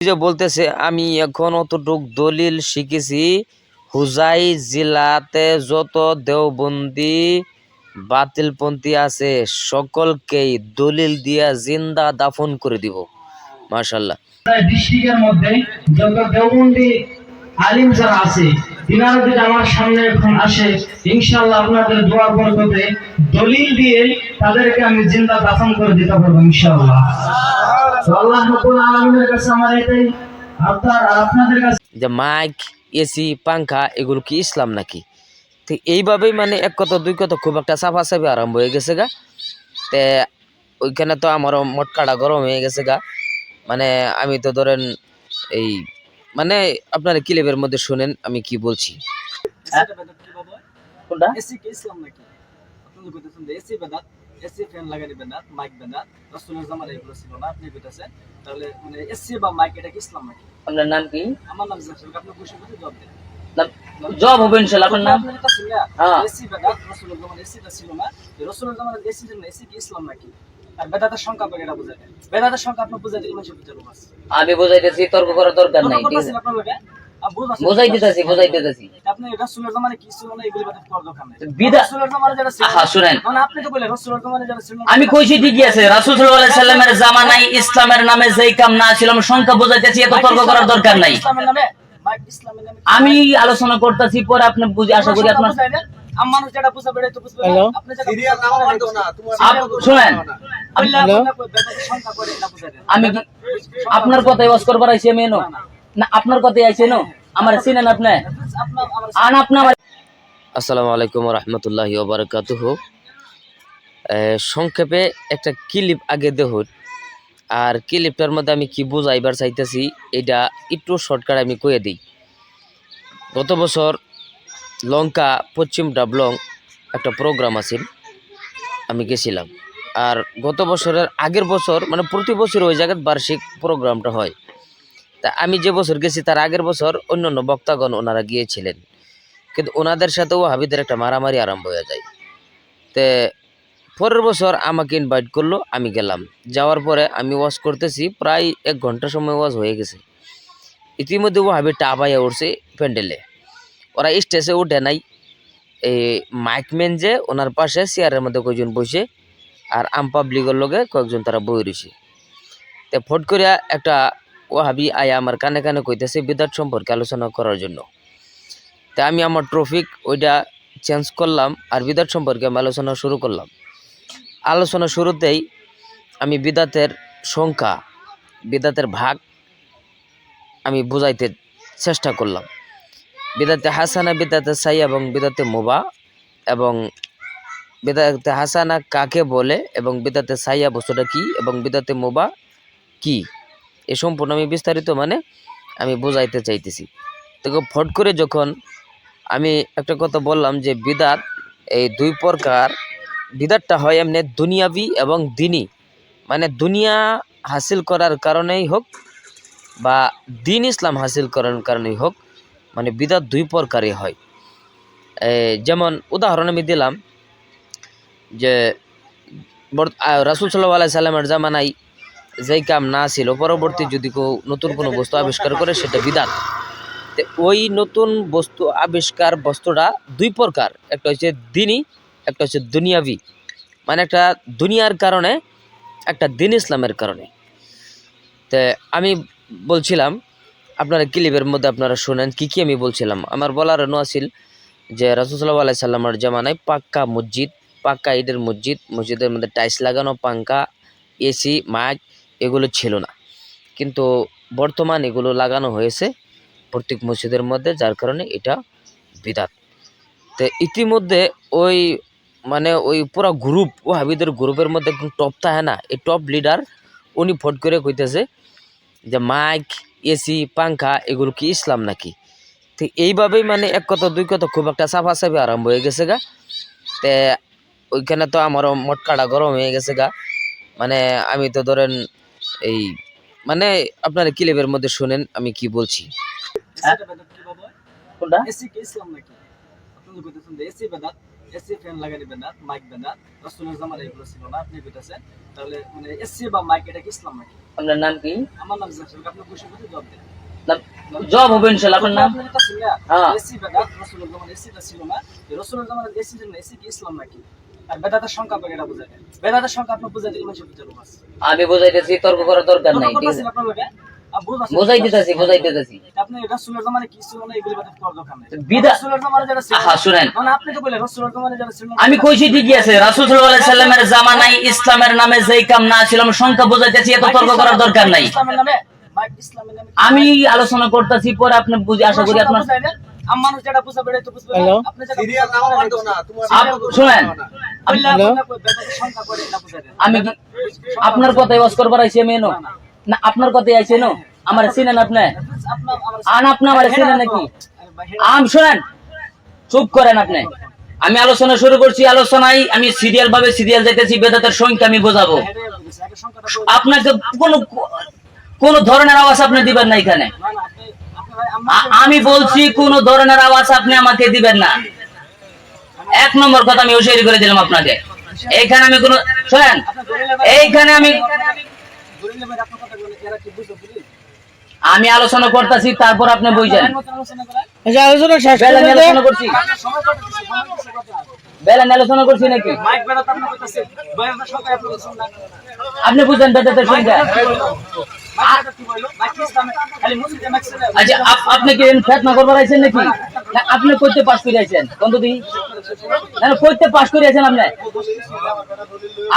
যে বলতেছে, আমি এখন অতটুক দলিল শিখেছি, হুজাই জিলাতে যত দেওবন্দি বাতিলপন্থী আছে, সকলকেই দলিল দিয়া জিন্দা দাফন করে দিব। মাশাল্লাহ ডিস্ট্রিক্টের মধ্যে যত দেওবন্দি আলিম যারা আছে তিনারা যদি আমার সামনে এখন আসে ইনশাল্লাহ আপনাদের দোয়ার বরকতে দলিল দিয়ে তাদেরকে আমি জিন্দা দাফন করে দিতে পারব ইনশাল্লাহ আল্লাহ কাছে আমার এটাই আপনার আপনাদের কাছে মাইক, এসি, পাংখা, এগুলো কি ইসলাম নাকি? তো এইভাবেই মানে এক কথা, দুই কথা খুব একটা সাফাসাফি আরম্ভ হয়ে গেছে গা। তে ওইখানে তো আমারও মটকাটা গরম হয়ে গেছে গা। মানে আমি তো ধরেন এই মানে আপনার ক্লিপের মধ্যে শুনেন? আমি কি বলছি? এসি ফ্যান লাগানি বেদাত মাইক বেদাত রাসূলের জামানায় এগুলো ছিল না আপনি কইতেছেন? তাহলে মানে এসি বা মাইক এটা কি ইসলাম নাকি? আপনার নাম কি? আমার নাম জাফর আপনি বসে বসে জবাব দেন। জব হবে আপনার নাম? হ্যাঁ। এসি বেদাত রাসূলের জামানায় এসিটা ছিল না যে রাসূলের জামানায় এসি ছিল না এসি কি ইসলাম নাকি? আর বেদাতের সংখ্যা আপনি এটা বুঝাই দেন। বেদাতের সংখ্যা আপনি বুঝাই দিলে মানুষের বুঝার আমি বুঝাইতেছি তর্ক করার দরকার নাই ঠিক আছে? আপনার লগে বুঝাই দিতেছি বুঝাই দিতেছি আপনি রাসূলের জামানায় কি ছিল না এগুলি বাদ করার দরকার নাই। বিদা- রাসূলের জামানায় যারা ছিল আহা, শুনেন। মানে আপনি তো বললেন রাসূলের জামানায় যারা ছিল আমি কইছি ঠিকই আছে রাসূল সাল্লাল্লাহু আলাইহি সাল্লামের জামানায় ইসলামের নামে যেই কাম না ছিল আমি সংখ্যা বুঝাইতেছি এত তর্ক করার দরকার নাই। ইসলামের নামে আমি আলোচনা করতেছি পরে আপনি বুঝে আশা করি আপনার মানুষ যেটা তো বুঝবে শুনেন। আমি আপনার কথাই ওয়াজ করবার আইছি আমি এনো না। আপনার কথাই আইছি এনো আমার চিনেন আপনি। আন আপনি আমার আসসালামু আলাইকুম রহমতুল্লাহি ওবরাকাতুহ। সংক্ষেপে একটা ক্লিপ আগে দেখুন। আর ক্লিপটার মধ্যে আমি কি বুঝাইবার চাইতেছি এটা একটু শর্টকাট আমি কয়ে দিই। গত বছর লঙ্কা পশ্চিম ডাবলং একটা প্রোগ্রাম আছে আমি গেছিলাম। আর গত বছরের আগের বছর মানে প্রতি বছর ওই জায়গায় বার্ষিক প্রোগ্রামটা হয়। তা আমি যে বছর গেছি, তার আগের বছর অন্য অন্য বক্তাগণ ওনারা গিয়েছিলেন। কিন্তু ওনাদের সাথেও হাবিদের একটা মারামারি আরম্ভ হয়ে যায়। তে পরের বছর আমাকে ইনভাইট করল, আমি গেলাম। যাওয়ার পরে আমি ওয়াশ করতেছি, প্রায় এক ঘণ্টা সময় ওয়াশ হয়ে গেছে। ইতিমধ্যে ও হাবির টাপাইয়া উঠছে প্যান্ডেলে। ওরা স্টেজে উঠে নাই। এই মাইকম্যান যে, ওনার পাশে চেয়ারের মধ্যে কয়েকজন বসে, আর আম পাবলিকের লগে কয়েকজন তারা বই রয়েছে। তে ফট করিয়া একটা ও হাবি আয়া আমার কানে কানে কইতেছে বিদ্যার্থ সম্পর্কে আলোচনা করার জন্য। তা আমি আমার ট্রফিক ওইটা চেঞ্জ করলাম, আর বিদাত সম্পর্কে আমি আলোচনা শুরু করলাম। আলোচনা শুরুতেই আমি বিদাতের সংখ্যা, বিদাতের ভাগ আমি বুঝাইতে চেষ্টা করলাম। বিদাতে হাসানা, বিদাতে সাই এবং বিদাতে মোবা এবং বিদাতে হাসানা কাকে বলে এবং বিদাতে সাইয়া বস্তুটা কি এবং বিদাতে মোবা কি? এ সম্পূর্ণ আমি বিস্তারিত মানে আমি বোঝাইতে চাইতেছি। তো ফট করে যখন আমি একটা কথা বললাম যে বিদাত এই দুই প্রকার, বিদাতটা হয় এমনি দুনিয়াবি এবং দিনী। মানে দুনিয়া হাসিল করার কারণেই হোক বা দিন ইসলাম হাসিল করার কারণেই হোক মানে বিদাত দুই প্রকারই হয়। যেমন উদাহরণ আমি দিলাম যে রাসূল সাল্লাহ আলাই সাল্লামের জামানায় যেই কাম না ছিল, পরবর্তী যদি কেউ নতুন কোনো বস্তু আবিষ্কার করে, সেটা বিদাত। তে ওই নতুন বস্তু আবিষ্কার বস্তুটা দুই প্রকার, একটা হচ্ছে দিনই, একটা হচ্ছে দুনিয়াবি। মানে একটা দুনিয়ার কারণে, একটা দিন ইসলামের কারণে। তে আমি বলছিলাম আপনারা ক্লিপের মধ্যে আপনারা শোনেন, কি কি আমি বলছিলাম। আমার বলার নোয়াছিল যে রাসুসাল্লাহ আলাই সাল্লামের জামানায় পাক্কা মসজিদ, পাক্কা ঈদের মসজিদ, মসজিদের মধ্যে টাইলস লাগানো পাঙ্কা এসি, মাইক, এগুলো ছিল না। কিন্তু বর্তমান এগুলো লাগানো হয়েছে প্রত্যেক মসজিদের মধ্যে, যার কারণে এটা বিদাত। তো ইতিমধ্যে ওই মানে ওই পুরো গ্রুপ ও হাবিদের গ্রুপের মধ্যে একদম টপ থাকে না? এই টপ লিডার উনি ফট করে কইতেছে যে, মাইক এসি পাংখা এগুলো কি ইসলাম নাকি? তো এইভাবেই মানে এক কথা দুই কথা খুব একটা সাফাসাফি আরম্ভ হয়ে গেছে গা। তে ওইখানে তো আমারও মটকাটা গরম হয়ে গেছে গা। মানে আমি তো ধরেন এই মানে আপনার ক্লিপের মধ্যে শুনেন আমি কি বলছি? বাবা? কোনটা? এসি কি ইসলাম নাকি? এসি বেদাত এসি ফ্যান লাগিয়ে দিবেন না মাইক দেন না। রসুলের জামানা এগুলো ছিল না আপনি কইতাছেন তাহলে মানে এসি বা মাইক এটা কি ইসলাম নাকি? আপনার নাম কি? আমার নাম জাকির আপনি বসে বসে জবাব দেন। জব হবে ইনশাল্লাহ আপনার নাম? হ্যাঁ। এসি বেদাত রসুলের জামানা এসিটা ছিল না। রসুলের জামানা এসি ছিল না এসি কি ইসলাম নাকি? আর বেদাতের সংখ্যা আপনাকে এটা বুঝাই দেন। বেদাতের সংখ্যা আপনি বুঝাই দিলে মানুষের বুঝাবো আমি বুঝাইতেছি তর্ক করার দরকার নাই ঠিক আছে। বুঝাই দিতেছি বুঝাই দিতেছি আপনি রাসূলের জামানায় কি ছিল না এগুলি বাদ করার দরকার বিদা- রাসূলের জামানায় যেটা ছিল আহা, শুনেন। মানে আপনি তো বললেন রাসূলের জামানায় যেটা ছিল আমি কইছি ঠিকই আছে রাসূল সাল্লাল্লাহু আলাইহি সাল্লামের জামানায় ইসলামের নামে যেই কাম না ছিল আমি সংখ্যা বুঝাইতেছি এত তর্ক করার দরকার নাই ইসলামের নামে আমি আলোচনা করতেছি পরে আপনি বুঝে আশা করি আপনার মানুষ যেটা তো বুঝবে আপনি শুনেন। আমি আপনার কথাই ওয়াজ করবার আইছি আমি এনো না, আপনার আইছি এনো আমার চিনেন আপনি? আন আপনি আমার চিনেন নাকি? আম শুনেন, চুপ করেন আপনি। আমি আলোচনা শুরু করছি, আলোচনায় আমি সিরিয়াল ভাবে সিরিয়াল যাইতেছি বেদাতের সংখ্যা আমি বোঝাবো। আপনাকে কোন কোন ধরনের আওয়াজ আপনি দিবেন না এখানে। না না আমি বলছি, কোন ধরনের আওয়াজ আপনি আমাকে দিবেন না। এক নম্বর কথা আমি হুশিয়ারি করে দিলাম আপনাকে। এইখানে আমি কোন, শোনেন, এইখানে আমি আমি আলোচনা করতেছি তারপর আপনি আলোচনা করেন আচ্ছা আলোচনা শেষ বেলা আলোচনা করছি আলোচনা করছি। নাকি আপনি কইতাছেন বয়ানের সংখ্যা আপনি বলছেন না আপনি বুঝছেন বেদাতের সংখ্যা আচ্ছা আপ- আপনি কি ফেতনা করবার আইছেন নাকি? না, আপনি কইতে পাস করে আইছেন কোন দিদি না না, কইতে পাস করে আইছেন আপনি।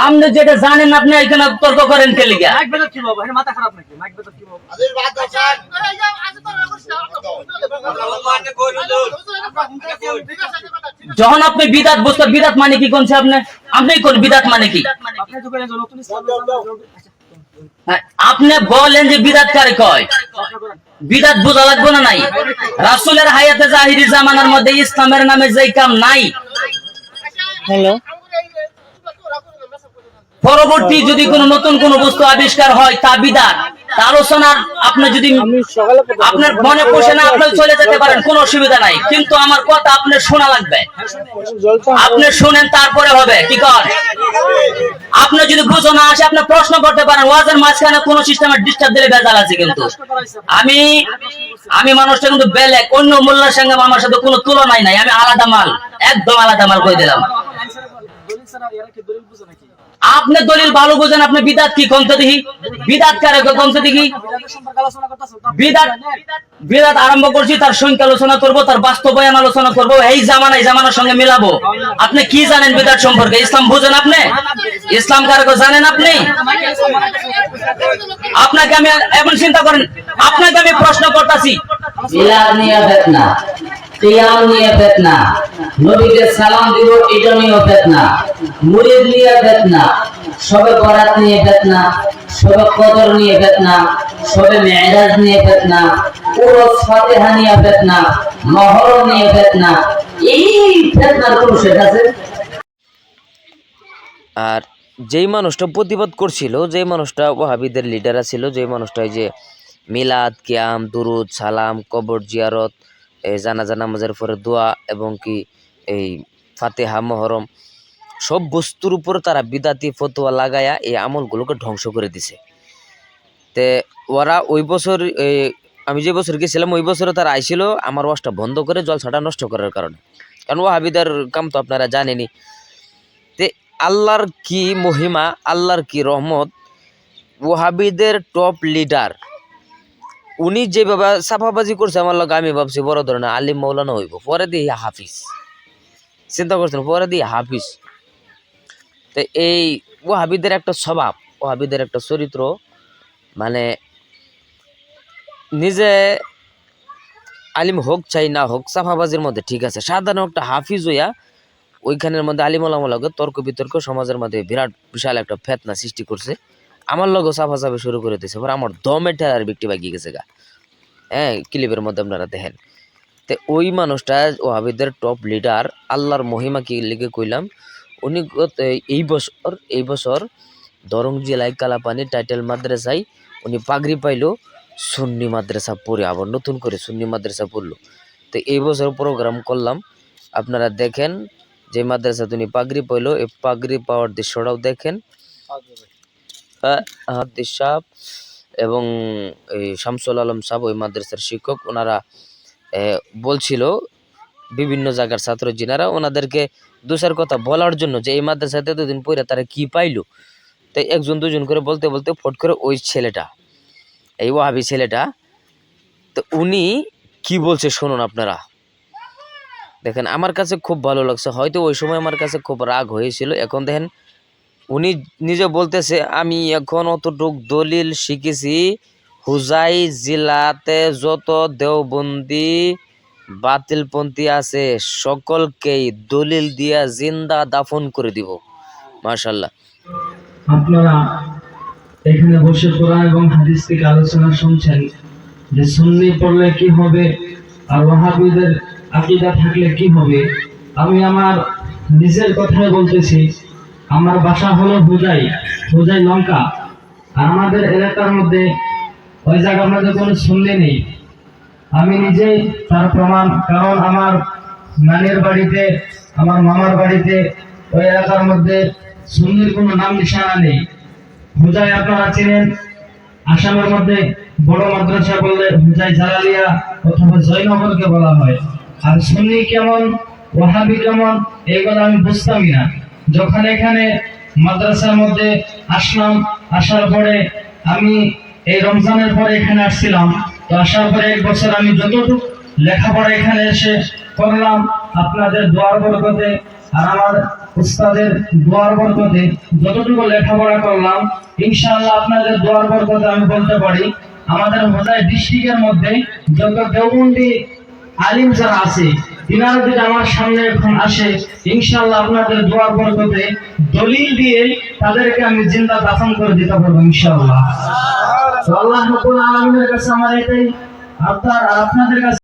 আপনি যেটা জানেন আপনি এখানে তর্ক করেন কে লিগা। মাইক বেড়া কি বাবা? মাথা খারাপ নাকি? মাইক বেড়া কি বাবা? আদের বাদ দাও স্যার। যখন আপনি বিদাত বুঝতে বিদাত মানে কি কোনছে আপনি? আপনি কোন বিদাত মানে কি? ইসলাম হ্যাঁ, আপনি বলেন যে বিদাত কারে কয়? বিদাত বোঝা লাগবে না নাই? রাসুলের হায়াতে জাহিরি জামানার মধ্যে ইসলামের নামে যেই কাম নাই। হ্যালো। পরবর্তী যদি কোনো নতুন কোনো বস্তু আবিষ্কার হয় তা বিদাত। আপনি যদি আপনার মনে পোষে না আপনি চলে যেতে পারেন কোনো অসুবিধা নাই। কিন্তু আমার কথা শোনা লাগবে। আপনি শুনেন তারপরে হবে। কি কর আপনি যদি বুঝো না আসে আপনি প্রশ্ন করতে পারেন। ওয়াজের মাঝখানে কোনো সিস্টেমের ডিস্টার্ব দিলে বেজাল আছে কিন্তু। আমি আমি মানুষটা কিন্তু বেলেগ অন্য মোল্লার সঙ্গে আমার সাথে কোনো তুলনাই নাই। আমি আলাদা মাল একদম আলাদা মাল করে দিলাম দলিল ছাড়া এরা কি দলিল বুঝে নাকি আপনি দলিল ভালো বোঝেন, আপনি বিদাত কি কমতে দেখি বিদাত কারে দেখি বিদাত বিদাত আরম্ভ করছি, তার সংখ্যা আলোচনা করব, তার বাস্তবায়ন আলোচনা করব, এই জামানা, এই জামানার সঙ্গে মিলাবো। আপনি কি জানেন বিদাত সম্পর্কে? ইসলাম বুঝেন আপনি? ইসলাম কারে জানেন আপনি? আপনাকে আমি এখন চিন্তা করেন, আপনাকে আমি প্রশ্ন করতেছি। কিয়াম নিয়ে ফেতনা। নবীকে সালাম দিব, এটা নিয়ে ফেতনা। মুরিদ নিয়ে ফেতনা। সবে বরাত নিয়ে ফেতনা। সবে কদর নিয়ে ফেতনা। সবে মেরাজ নিয়ে ফেতনা। ফাতিহা নিয়ে ফেতনা। মহরম নিয়ে ফেতনা। এই ফেতনার কোন আছে? আর যেই মানুষটা প্রতিবাদ করছিল, যেই মানুষটা ওহাবিদের লিডার ছিল, যেই মানুষটা এই যে মিলাদ, কিয়াম, দুরুদ, সালাম, কবর, জিয়ারত এই জানাজা নামাজের পরে দোয়া এবং কি এই ফাতেহা, মহরম সব বস্তুর উপর তারা বিদাতি, ফতোয়া লাগায়া এই আমলগুলোকে ধ্বংস করে দিছে। তে ওরা ওই বছর আমি যে বছর গেছিলাম, ওই বছরে তারা আইছিল আমার ওয়াশটা বন্ধ করে জলসাটা নষ্ট করার কারণে। কারণ ওহাবিদের কাম তো আপনারা জানেনই। তে আল্লাহর কি মহিমা, আল্লাহর কি রহমত ওহাবিদের টপ লিডার উনি যেভাবে সাফাবাজি করছে, আমার লগে আমি ভাবছি বড় ধরনের আলিম মৌলানা হইব। পরে দিয়ে হাফিজ। চিন্তা করছেন, পরে দিয়ে হাফিজ। তো এই ওহাবিদের একটা স্বভাব ও হাবিদের একটা চরিত্র মানে নিজে আলিম হোক চাই না হোক সাফাবাজির মধ্যে ঠিক আছে। সাধারণ একটা হাফিজ হইয়া ওইখানের মধ্যে আলিমুলামলকে তর্ক বিতর্ক সমাজের মধ্যে বিরাট, বিশাল একটা ফেতনা সৃষ্টি করছে। আমার লগো সাফা সাফাসাফি শুরু করে দিয়েছে পরে আমার দমে ঠেলার বিকটি বাগিয়ে গেছে গা। হ্যাঁ ক্লিপের মধ্যে আপনারা দেখেন। তো ওই মানুষটা ওহাবিদের টপ লিডার আল্লাহর মহিমা কি লিখে কইলাম? উনি এই বছর এই বছর দরং জেলায় কালাপানি টাইটেল মাদ্রাসায় উনি পাগড়ি পাইলো, সুন্নি মাদ্রাসা পড়ে, আবার নতুন করে সুন্নি মাদ্রাসা পড়ল। তো এই বছর প্রোগ্রাম করলাম, আপনারা দেখেন যে মাদ্রাসাতে উনি পাগড়ি পাইলো, এই পাগড়ি পাওয়ার দৃশ্যটাও দেখেন। হাদ্দিস সাহেব এবং এই শামসুল আলম সাহেব, ওই মাদ্রাসার শিক্ষক। ওনারা বলছিল বিভিন্ন জায়গার ছাত্র যিনারা ওনাদেরকে দুসার কথা বলার জন্য যে, এই মাদ্রাসাতে দুদিন পড়ে তারা কি পাইলো? তাই একজন দুজন করে বলতে বলতে ফট করে ওই ছেলেটা, এই ওয়াহাবি ছেলেটা, তো উনি কি বলছে শুনুন আপনারা। দেখেন, আমার কাছে খুব ভালো লাগছে। হয়তো ওই সময় আমার কাছে খুব রাগ হয়েছিল। এখন দেখেন উনি নিজে বলতেছে, আমি এখন অতটুক দলিল শিখেছি, হুজাই জেলাতে যত দেওবন্দি বাতিলপন্থী আছে, সকলকেই দলিল দিয়া জিন্দা দাফন করে দিব। মার্শাল্লাহ আপনারা এখানে বসে কোরআন এবং হাদিস থেকে আলোচনা শুনছেন যে সুন্নি পড়লে কি হবে আর ওয়াহাবিদের আকীদা থাকলে কি হবে? আমি আমার নিজের কথাই বলতেছি আমার বাসা হলো হুজাই হুজাই লঙ্কা। আর আমাদের এলাকার মধ্যে ওই জায়গার মধ্যে কোনো সুন্নি নেই। আমি নিজেই তার প্রমাণ, কারণ আমার নানির বাড়িতে, আমার মামার বাড়িতে ওই এলাকার মধ্যে সুন্নির কোনো নাম নিশানা নেই। হুজাই আপনারা চেনেন, আসামের মধ্যে বড় মাদ্রাসা বললে হুজাই জালালিয়া অথবা জয়নগরকে বলা হয়। আর সুন্নি কেমন ওহাবি কেমন এগুলো আমি বুঝতামই না। যখন এখানে মাদ্রাসার মধ্যে আসলাম, আসার পরে আমি এই রমজানের পরে এখানে আসছিলাম। তো আসার পরে এক বছর আমি যতটুকু লেখাপড়া এখানে এসে করলাম, আপনাদের দোয়ার বরকতে আর আমার উস্তাদের দোয়ার বরকতে যতটুকু লেখাপড়া করলাম, ইনশাআল্লাহ আপনাদের দোয়ার বরকতে আমি বলতে পারি, আমাদের হোজাই ডিস্ট্রিক্টের মধ্যে যত দেওবন্দি আলিম যারা আছে তিনারা আমার সামনে এখন আসে ইনশাল্লাহ আপনাদের দোয়ার বরকতে দলিল দিয়ে তাদেরকে আমি জিন্দা দাফন করে দিতে পারব ইনশাল্লাহ আল্লাহ রাব্বুল আলমের কাছে আমার এটাই আপনার আপনাদের কাছে